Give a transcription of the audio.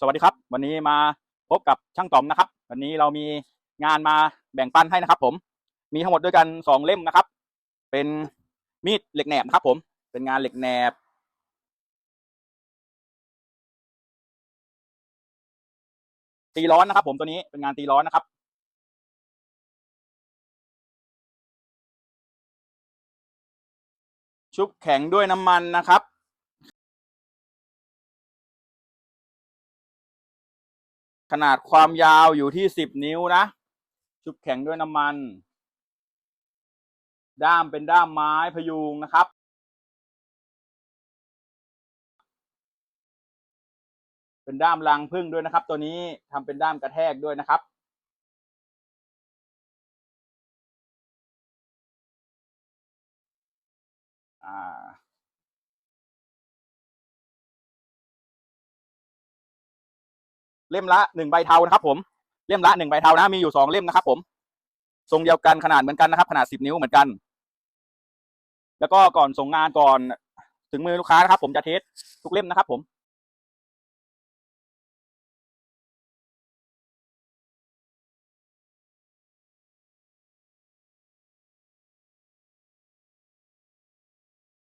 สวัสดีครับ วันนี้มาพบกับช่างต๋อมนะครับ วันนี้เรามีงานมาแบ่งปันให้นะครับ ผม มีทั้งหมดด้วยกันสองเล่มนะครับ เป็นมีดเหล็กแหนบนะครับ ผม เป็นงานเหล็กแหนบ ตีร้อนนะครับ ผมตัวนี้เป็นงานตีร้อนนะครับ ชุบแข็งด้วยน้ำมันนะครับ นาดความยาวอยู่ที่สิบนิ้วนะ ชุบแข็งด้วยน้ำมัน ด้ามเป็นด้ามไม้พยุงนะครับเป็นด้ามรังพึ่งด้วยนะครับ ตัวนี้ทำเป็นด้ามกระแทกด้วยนะครับ อ่า เล่มละหนึ่งใบเทานะครับผมเล่มละหนึ่งใบเทานะมีอยู่สองเล่มนะครับผมทรงเดียวกันขนาดเหมือนกันนะครับ ขนาดสิบนิ้วเหมือนกัน แล้วก็ก่อนส่งงานก่อนถึงมือลูกค้านะครับ ผมจะเทสทุกเล่มนะครับ ผม